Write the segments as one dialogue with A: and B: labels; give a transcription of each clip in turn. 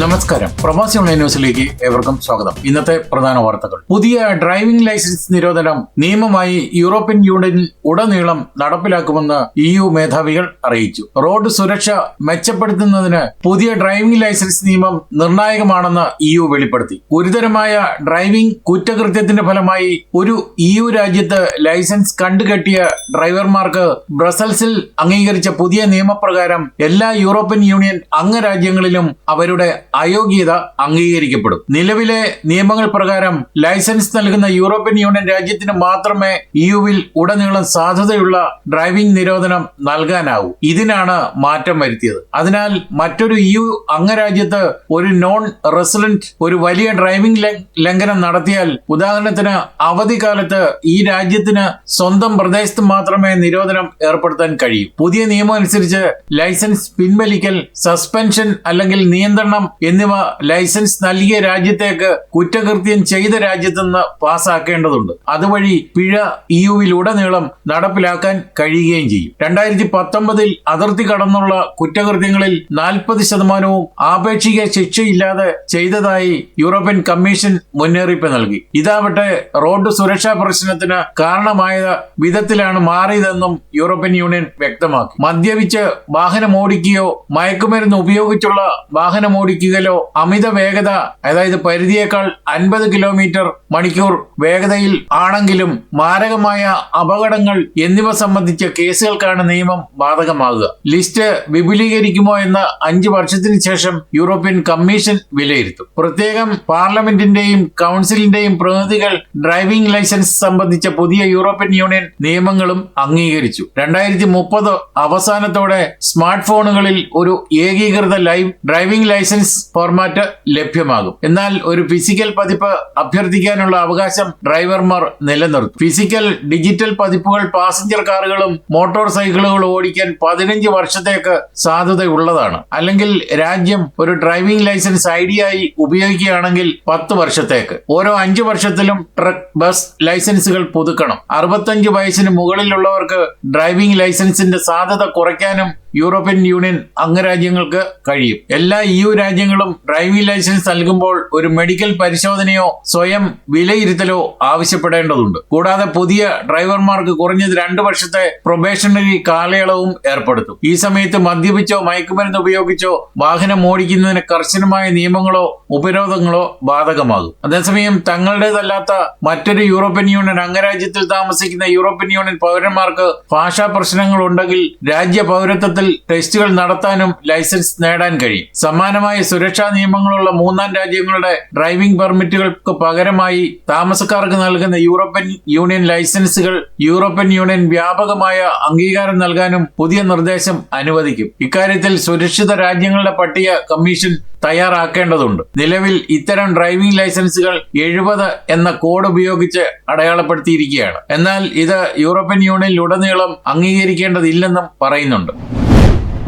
A: നമസ്കാരം. പ്രവാസി ഓൺലൈൻ ന്യൂസിലേക്ക് ഏവർക്കും സ്വാഗതം. ഇന്നത്തെ പ്രധാന വാർത്തകൾ. പുതിയ ഡ്രൈവിംഗ് ലൈസൻസ് നിരോധനം നിയമമായി യൂറോപ്യൻ യൂണിയനിൽ ഉടനീളം നടപ്പിലാക്കുമെന്ന് ഇ യു മേധാവികൾ അറിയിച്ചു. റോഡ് സുരക്ഷ മെച്ചപ്പെടുത്തുന്നതിന് പുതിയ ഡ്രൈവിംഗ് ലൈസൻസ് നിയമം നിർണായകമാണെന്ന് ഇ യു വെളിപ്പെടുത്തി. ഗുരുതരമായ ഡ്രൈവിംഗ് കുറ്റകൃത്യത്തിന്റെ ഫലമായി ഒരു ഇ യു രാജ്യത്ത് ലൈസൻസ് കണ്ടുകെട്ടിയ ഡ്രൈവർമാർക്ക് ബ്രസൽസിൽ അംഗീകരിച്ച പുതിയ നിയമപ്രകാരം എല്ലാ യൂറോപ്യൻ യൂണിയൻ അംഗരാജ്യങ്ങളിലും അവരുടെ അയോഗ്യത അംഗീകരിക്കപ്പെടും. നിലവിലെ നിയമങ്ങൾ പ്രകാരം ലൈസൻസ് നൽകുന്ന യൂറോപ്യൻ യൂണിയൻ രാജ്യത്തിന് മാത്രമേ ഇയുവിൽ ഉടനീളം സാധ്യതയുള്ള ഡ്രൈവിംഗ് നിരോധനം നൽകാനാവൂ. ഇതിനാണ് മാറ്റം വരുത്തിയത്. അതിനാൽ മറ്റൊരു യു അംഗരാജ്യത്ത് ഒരു നോൺ റെസിഡന്റ് ഒരു വലിയ ഡ്രൈവിംഗ് ലംഘനം നടത്തിയാൽ ഉദാഹരണത്തിന് അവധിക്കാലത്ത് ഈ രാജ്യത്തിന് സ്വന്തം പ്രദേശത്ത് മാത്രമേ നിരോധനം ഏർപ്പെടുത്താൻ കഴിയൂ. പുതിയ നിയമം അനുസരിച്ച് ലൈസൻസ് പിൻവലിക്കൽ സസ്പെൻഷൻ അല്ലെങ്കിൽ നിയന്ത്രണം എന്നിവ ലൈസൻസ് നൽകിയ രാജ്യത്തേക്ക് കുറ്റകൃത്യം ചെയ്ത രാജ്യത്ത് നിന്ന് പാസ്സാക്കേണ്ടതുണ്ട് അതുവഴി പിഴ ഇയുവിലുടനീളം നടപ്പിലാക്കാൻ കഴിയുകയും ചെയ്യും. രണ്ടായിരത്തി പത്തൊമ്പതിൽ അതിർത്തി കടന്നുള്ള കുറ്റകൃത്യങ്ങളിൽ നാൽപ്പത് ശതമാനവും ആപേക്ഷിക ശിക്ഷയില്ലാതെ ചെയ്തതായി യൂറോപ്യൻ കമ്മീഷൻ മുന്നറിയിപ്പ് നൽകി. ഇതാവട്ടെ റോഡ് സുരക്ഷാ പ്രശ്നത്തിന് കാരണമായ വിധത്തിലാണ് മാറിയതെന്നും യൂറോപ്യൻ യൂണിയൻ വ്യക്തമാക്കി. മദ്യപിച്ച് വാഹനം ഓടിക്കുകയോ മയക്കുമരുന്ന് ഉപയോഗിച്ചുള്ള വാഹനം ഓടിക്കുകയോ അമിത വേഗത അതായത് പരിധിയേക്കാൾ അൻപത് കിലോമീറ്റർ മണിക്കൂർ വേഗതയിൽ ആണെങ്കിലും മാരകമായ അപകടങ്ങൾ എന്നിവ സംബന്ധിച്ച കേസുകൾക്കാണ് നിയമം ബാധകമാകുക. ലിസ്റ്റ് വിപുലീകരിക്കുമോ എന്ന് അഞ്ചു വർഷത്തിന് ശേഷം യൂറോപ്യൻ കമ്മീഷൻ വിലയിരുത്തും. പ്രത്യേകം പാർലമെന്റിന്റെയും കൗൺസിലിന്റെയും പ്രതിനിധികൾ ഡ്രൈവിംഗ് ലൈസൻസ് സംബന്ധിച്ച പുതിയ യൂറോപ്യൻ യൂണിയൻ നിയമങ്ങളും അംഗീകരിച്ചു. രണ്ടായിരത്തി മുപ്പത് അവസാനത്തോടെ സ്മാർട്ട് ഫോണുകളിൽ ഒരു ഏകീകൃത ലൈവ് ഡ്രൈവിംഗ് ലൈസൻസ് ഫോർമാറ്റ് ലഭ്യമാകും. എന്നാൽ ഒരു ഫിസിക്കൽ പതിപ്പ് അഭ്യർത്ഥിക്കാനുള്ള അവകാശം ഡ്രൈവർമാർ നിലനിർത്തും. ഫിസിക്കൽ ഡിജിറ്റൽ പതിപ്പുകൾ പാസഞ്ചർ കാറുകളും മോട്ടോർ സൈക്കിളുകളും ഓടിക്കാൻ പതിനഞ്ച് വർഷത്തേക്ക് സാധുതയുള്ളതാണ് അല്ലെങ്കിൽ രാജ്യം ഒരു ഡ്രൈവിംഗ് ലൈസൻസ് ഐ ഡിയായി ഉപയോഗിക്കുകയാണെങ്കിൽ പത്ത് വർഷത്തേക്ക്. ഓരോ അഞ്ച് വർഷത്തിലും ട്രക്ക് ബസ് ലൈസൻസുകൾ പുതുക്കണം. അറുപത്തഞ്ച് വയസ്സിന് മുകളിലുള്ളവർക്ക് ഡ്രൈവിംഗ് ലൈസൻസിന്റെ സാധ്യത കുറയ്ക്കാനും യൂറോപ്യൻ യൂണിയൻ അംഗരാജ്യങ്ങൾക്ക് കഴിയും. എല്ലാ ഇ രാജ്യങ്ങളും ഡ്രൈവിംഗ് ലൈസൻസ് നൽകുമ്പോൾ ഒരു മെഡിക്കൽ പരിശോധനയോ സ്വയം വിലയിരുത്തലോ ആവശ്യപ്പെടേണ്ടതുണ്ട്. കൂടാതെ പുതിയ ഡ്രൈവർമാർക്ക് കുറഞ്ഞത് രണ്ട് വർഷത്തെ പ്രൊബേഷണറി കാലയളവും ഏർപ്പെടുത്തും. ഈ സമയത്ത് മദ്യപിച്ചോ മയക്കുമരുന്ന് ഉപയോഗിച്ചോ വാഹനം ഓടിക്കുന്നതിന് കർശനമായ നിയമങ്ങളോ ഉപരോധങ്ങളോ ബാധകമാകും. അതേസമയം തങ്ങളുടേതല്ലാത്ത മറ്റൊരു യൂറോപ്യൻ യൂണിയൻ അംഗരാജ്യത്തിൽ താമസിക്കുന്ന യൂറോപ്യൻ യൂണിയൻ പൗരന്മാർക്ക് ഭാഷാ പ്രശ്നങ്ങൾ ഉണ്ടെങ്കിൽ രാജ്യ പൗരത്വത്തിൽ ടെസ്റ്റുകൾ നടത്താനും ലൈസൻസ് നേടാൻ കഴിയും. സമാനമായ സുരക്ഷാ നിയമങ്ങളുള്ള മൂന്നാം രാജ്യങ്ങളുടെ ഡ്രൈവിംഗ് പെർമിറ്റുകൾക്ക് പകരമായി താമസക്കാർക്ക് നൽകുന്ന യൂറോപ്യൻ യൂണിയൻ ലൈസൻസുകൾ യൂറോപ്യൻ യൂണിയൻ വ്യാപകമായ അംഗീകാരം നൽകാനും പുതിയ നിർദ്ദേശം അനുവദിക്കും. ഇക്കാര്യത്തിൽ സുരക്ഷിത രാജ്യങ്ങളുടെ പട്ടിക കമ്മീഷൻ തയ്യാറാക്കേണ്ടതുണ്ട്. നിലവിൽ ഇത്തരം ഡ്രൈവിംഗ് ലൈസൻസുകൾ എഴുപത് എന്ന കോഡ് ഉപയോഗിച്ച് അടയാളപ്പെടുത്തിയിരിക്കുകയാണ്. എന്നാൽ ഇത് യൂറോപ്യൻ യൂണിയനിൽ ഉടനീളം അംഗീകരിക്കേണ്ടതില്ലെന്നും പറയുന്നുണ്ട്.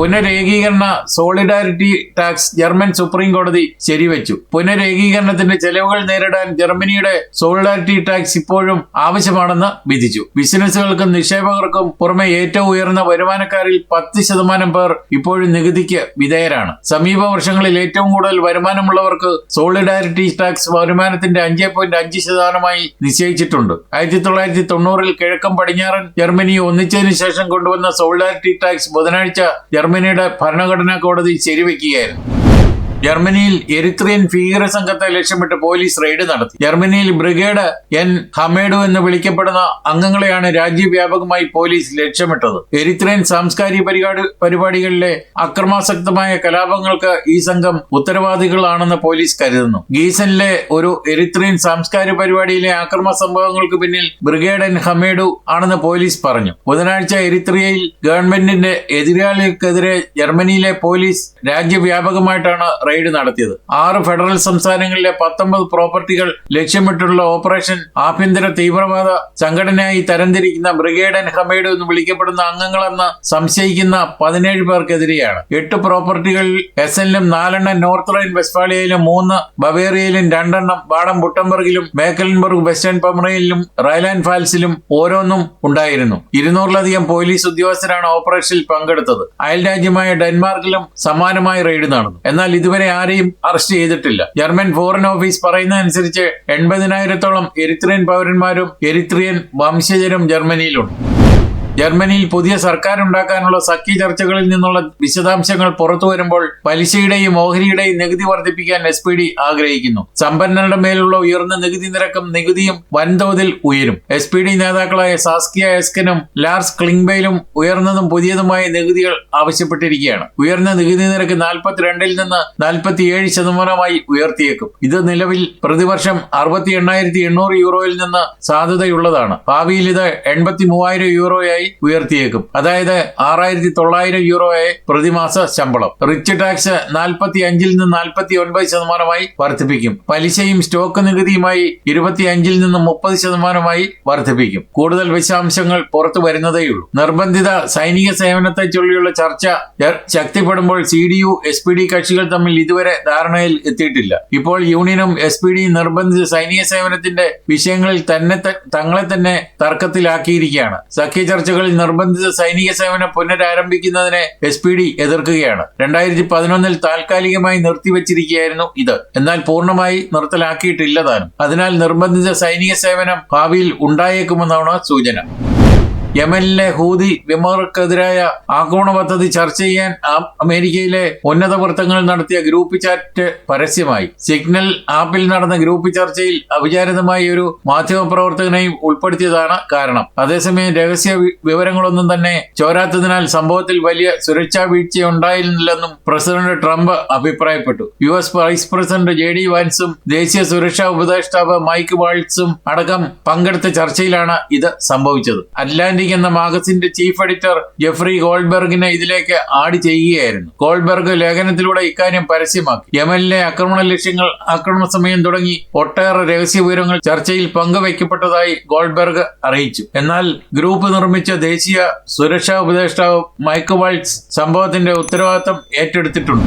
A: പുനരേകീകരണ സോളിഡാരിറ്റി ടാക്സ് ജർമ്മൻ സുപ്രീം കോടതി ശരിവച്ചു. പുനരേകീകരണത്തിന്റെ ചെലവുകൾ നേരിടാൻ ജർമ്മനിയുടെ സോളിഡാരിറ്റി ടാക്സ് ഇപ്പോഴും ആവശ്യമാണെന്ന് വിധിച്ചു. ബിസിനസ്സുകൾക്കും നിക്ഷേപകർക്കും പുറമെ ഏറ്റവും ഉയർന്ന വരുമാനക്കാരിൽ പത്ത് ശതമാനം പേർ ഇപ്പോഴും നികുതിക്ക് വിധേയരാണ്. സമീപ വർഷങ്ങളിൽ ഏറ്റവും കൂടുതൽ വരുമാനമുള്ളവർക്ക് സോളിഡാരിറ്റി ടാക്സ് വരുമാനത്തിന്റെ അഞ്ച് പോയിന്റ് അഞ്ച് ശതമാനമായി നിശ്ചയിച്ചിട്ടുണ്ട്. ആയിരത്തി തൊള്ളായിരത്തി തൊണ്ണൂറിൽ കിഴക്കൻ പടിഞ്ഞാറൻ ജർമ്മനി ഒന്നിച്ചതിനു ശേഷം കൊണ്ടുവന്ന സോളിഡാരിറ്റി ടാക്സ് ബുധനാഴ്ച ജർമ്മനിയുടെ ഭരണഘടനാ കോടതി ശരിവെക്കുകയായിരുന്നു. ജർമ്മനിയിൽ എരിത്രിയൻ ഭീകര സംഘത്തെ ലക്ഷ്യമിട്ട് പോലീസ് റെയ്ഡ് നടത്തി. ജർമ്മനിയിൽ ബ്രിഗേഡ് എൻ ഹമേഡു എന്ന് വിളിക്കപ്പെടുന്ന അംഗങ്ങളെയാണ് രാജ്യവ്യാപകമായി പോലീസ് ലക്ഷ്യമിട്ടത്. എരിത്രിയൻ സാംസ്കാരിക പരിപാടി പരിപാടികളിലെ അക്രമാസക്തമായ കലാപങ്ങൾക്ക് ഈ സംഘം ഉത്തരവാദികളാണെന്ന് പോലീസ് കരുതുന്നു. ഗീസനിലെ ഒരു എരിത്രിയൻ സാംസ്കാരിക പരിപാടിയിലെ അക്രമ സംഭവങ്ങൾക്ക് പിന്നിൽ ബ്രിഗേഡ് എൻ ഹമേഡു ആണെന്ന് പോലീസ് പറഞ്ഞു. ബുധനാഴ്ച എരിത്രിയയിൽ ഗവൺമെന്റിന്റെ എതിരാളികൾക്കെതിരെ ജർമ്മനിയിലെ പോലീസ് രാജ്യവ്യാപകമായിട്ടാണ് റെയ്ഡ് നടത്തിയത്. ആറ് ഫെഡറൽ സംസ്ഥാനങ്ങളിലെ പത്തൊമ്പത് പ്രോപ്പർട്ടികൾ ലക്ഷ്യമിട്ടുള്ള ഓപ്പറേഷൻ ആഭ്യന്തര തീവ്രവാദ സംഘടനയായി തരംതിരിക്കുന്ന ബ്രിഗേഡ് ആൻഡ് ഹമേഡ് എന്ന് വിളിക്കപ്പെടുന്ന അംഗങ്ങളെന്ന് സംശയിക്കുന്ന പതിനേഴ് പേർക്കെതിരെയാണ്. എട്ട് പ്രോപ്പർട്ടികളിൽ എസ് എല്ലിലും നാലെണ്ണം നോർത്ത് റൈൻ വെസ്റ്റ്ഫാളിയയിലും മൂന്ന് ബവേറിയയിലും രണ്ടെണ്ണം ബാഡം ബുട്ടംബർഗിലും മേക്കലൻബർഗ് വെസ്റ്റേൺ പമറയിലും റൈലാൻഡ് ഫാൽസിലും ഓരോന്നും ഉണ്ടായിരുന്നു. ഇരുന്നൂറിലധികം പോലീസ് ഉദ്യോഗസ്ഥരാണ് ഓപ്പറേഷനിൽ പങ്കെടുത്തത്. അയൽ രാജ്യമായ ഡെൻമാർക്കിലും സമാനമായ റെയ്ഡ് നടന്നു. എന്നാൽ ഇതുവരെ ഇതുവരെ ആരെയും അറസ്റ്റ് ചെയ്തിട്ടില്ല. ജർമ്മൻ ഫോറിൻ ഓഫീസ് പറയുന്ന അനുസരിച്ച് എൺപതിനായിരത്തോളം എരിത്രിയൻ പൗരന്മാരും എരിത്രിയൻ വംശജരും ജർമ്മനിയിലുണ്ട്. ജർമ്മനിയിൽ പുതിയ സർക്കാർ ഉണ്ടാക്കാനുള്ള സഖ്യ ചർച്ചകളിൽ നിന്നുള്ള വിശദാംശങ്ങൾ പുറത്തു വരുമ്പോൾ പലിശയുടെയും ഓഹരിയുടെയും നികുതി വർദ്ധിപ്പിക്കാൻ എസ് ആഗ്രഹിക്കുന്നു. സമ്പന്നരുടെ മേലുള്ള ഉയർന്ന നികുതി നിരക്കും നികുതിയും വൻതോതിൽ ഉയരും. എസ് പി ഡി നേതാക്കളായ സാസ്കിയ എസ്കനും ലാർസ് ക്ലിംഗ്ബെയിലും ഉയർന്നതും പുതിയതുമായ നികുതികൾ ആവശ്യപ്പെട്ടിരിക്കുകയാണ്. ഉയർന്ന നികുതി നിരക്ക് നാൽപ്പത്തിരണ്ടിൽ നിന്ന് നാൽപ്പത്തിയേഴ് ശതമാനമായി ഉയർത്തിയേക്കും. ഇത് നിലവിൽ പ്രതിവർഷം അറുപത്തി എണ്ണായിരത്തി എണ്ണൂറ് യൂറോയിൽ നിന്ന് സാധ്യതയുള്ളതാണ് ഭാവിയിൽ ഇത് എൺപത്തി മൂവായിരം യൂറോയായി ഉയർത്തിയേക്കും. അതായത് ആറായിരത്തി തൊള്ളായിരം യൂറോയെ പ്രതിമാസ ശമ്പളം. റിച്ച് ടാക്സ് നാൽപ്പത്തി അഞ്ചിൽ നിന്ന് നാൽപ്പത്തി ഒൻപത് ശതമാനമായി വർദ്ധിപ്പിക്കും. പലിശയും സ്റ്റോക്ക് നികുതിയുമായി ഇരുപത്തി അഞ്ചിൽ നിന്ന് മുപ്പത് ശതമാനമായി വർദ്ധിപ്പിക്കും. കൂടുതൽ വിശദാംശങ്ങൾ പുറത്തു വരുന്നതേയുള്ളൂ. നിർബന്ധിത സൈനിക സേവനത്തെ ചൊല്ലിയുള്ള ചർച്ച ശക്തിപ്പെടുമ്പോൾ C D U S P D കക്ഷികൾ തമ്മിൽ ഇതുവരെ ധാരണയിൽ എത്തിയിട്ടില്ല. ഇപ്പോൾ യൂണിയനും എസ് പി ഡി നിർബന്ധിത സൈനിക സേവനത്തിന്റെ വിഷയങ്ങളിൽ തന്നെ തങ്ങളെ തന്നെ തർക്കത്തിലാക്കിയിരിക്കുകയാണ്. സഖ്യ ചർച്ചകളിൽ നിർബന്ധിത സൈനിക സേവനം പുനരാരംഭിക്കുന്നതിനെ എസ് പി ഡി എതിർക്കുകയാണ്. രണ്ടായിരത്തി പതിനൊന്നിൽ താൽക്കാലികമായി നിർത്തിവച്ചിരിക്കുകയായിരുന്നു ഇത്. എന്നാൽ പൂർണമായി നിർത്തലാക്കിയിട്ടില്ല താനും. അതിനാൽ നിർബന്ധിത സൈനിക സേവനം ഭാവിയിൽ ഉണ്ടായേക്കുമെന്നാണ് സൂചന. യമനിലെ ഹൂതി വിമർക്കെതിരായ ആക്രമണ പദ്ധതി ചർച്ച ചെയ്യാൻ അമേരിക്കയിലെ ഉന്നത വൃത്തങ്ങൾ നടത്തിയ ഗ്രൂപ്പ് ചാറ്റ് പരസ്യമായി. സിഗ്നൽ ആപ്പിൽ നടന്ന ഗ്രൂപ്പ് ചർച്ചയിൽ അവിചാരിതമായി ഒരു മാധ്യമപ്രവർത്തകനെയും ഉൾപ്പെടുത്തിയതാണ് കാരണം. അതേസമയം രഹസ്യ വിവരങ്ങളൊന്നും തന്നെ ചോരാത്തതിനാൽ സംഭവത്തിൽ വലിയ സുരക്ഷാ വീഴ്ചയുണ്ടായിരുന്നില്ലെന്നും പ്രസിഡന്റ് ട്രംപ് അഭിപ്രായപ്പെട്ടു. U S vice president J D വാൻസും ദേശീയ സുരക്ഷാ ഉപദേഷ്ടാവ് മൈക്ക് വാൾട്സും അടക്കം പങ്കെടുത്ത ചർച്ചയിലാണ് ഇത് സംഭവിച്ചത്. അറ്റ്ലാന്റിക് എന്ന മാഗസിന്റെ ചീഫ് എഡിറ്റർ ജെഫ്രി ഗോൾബെർഗിനെ ഇതിലേക്ക് ആഡ് ചെയ്യുകയായിരുന്നു. ഗോൾഡ്ബെർഗ് ലേഖനത്തിലൂടെ ഇക്കാര്യം പരസ്യമാക്കി. യമനിലെ ആക്രമണ ലക്ഷ്യങ്ങൾ ആക്രമണ സമയം തുടങ്ങി ഒട്ടേറെ രഹസ്യ വിവരങ്ങൾ ചർച്ചയിൽ പങ്കുവയ്ക്കപ്പെട്ടതായി ഗോൾഡ്ബെർഗ് അറിയിച്ചു. എന്നാൽ ഗ്രൂപ്പ് നിർമ്മിച്ച ദേശീയ സുരക്ഷാ ഉപദേഷ്ടാവ് മൈക്ക് വാൾട്സ് സംഭവത്തിന്റെ ഉത്തരവാദിത്തം ഏറ്റെടുത്തിട്ടുണ്ട്.